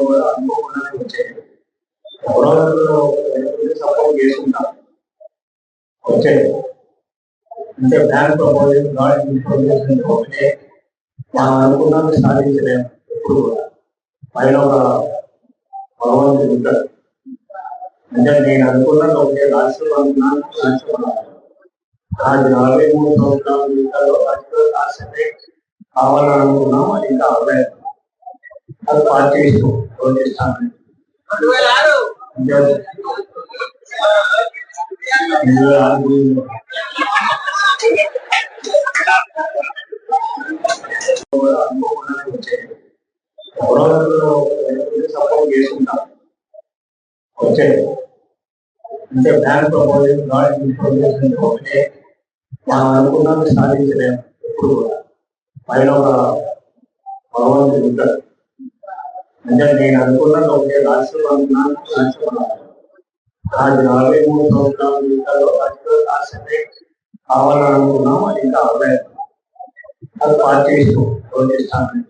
అనుభవం అనుకోకుండానే సపోర్ట్ చేసుకుంటాం అంటే బ్యాంక్ ప్రపోజల్ గాడ్ ఇన్ఫర్మేషన్ ఒకటే మనం అనుకున్నది సాధించలేము ఎప్పుడు కూడా పైన ఒక భగవంతుడు ఉంటాడు అంటే నేను అనుకున్నది ఒకే రాష్ట్రం అనుకున్నాను రాష్ట్రం అది నలభై మూడు సంవత్సరాల జీవితాల్లో రాష్ట్ర కావాలని అనుకున్నాం అది ఇంకా అవ్వలేదు అది పార్టీ ఎవరో సపోర్ట్ చేసుకుంటాం వచ్చాయి అంటే బ్యాంక్ ప్రపోజల్ గాడ్ ఒకటే మనం అనుకున్నది సాధించలేము ఎప్పుడు కూడా పైన ఒక భగవంతుడు ఉంటాడు. అంటే నేను అనుకున్నది ఒకటే రాష్ట్రం అనుకున్నాను రాష్ట్రం అది నలభై మూడు సంవత్సరాల జీవితాల్లో రాష్ట్ర రాష్ట్రమే కావాలని అనుకున్నాం అది ఇంకా అవ్వలేదు. అది పార్టీ ఇష్టం ఎవరు ఇస్తాను